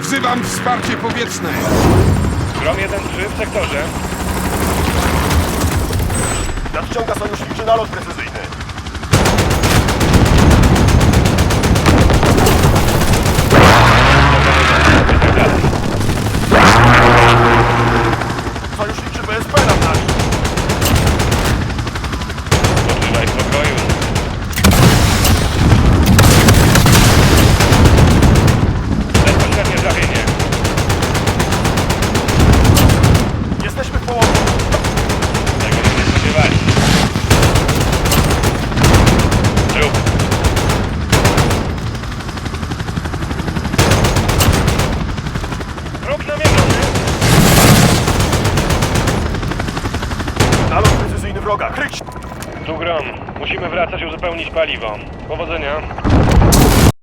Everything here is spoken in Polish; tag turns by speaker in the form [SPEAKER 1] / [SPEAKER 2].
[SPEAKER 1] Wzywam wsparcie powietrzne.
[SPEAKER 2] Grom 1-3 w sektorze.
[SPEAKER 3] Nadciąga sojuszniczy nalot precyzyjny. Wroga. Kryć!
[SPEAKER 2] Tu Grom. Musimy wracać uzupełnić paliwo. Powodzenia.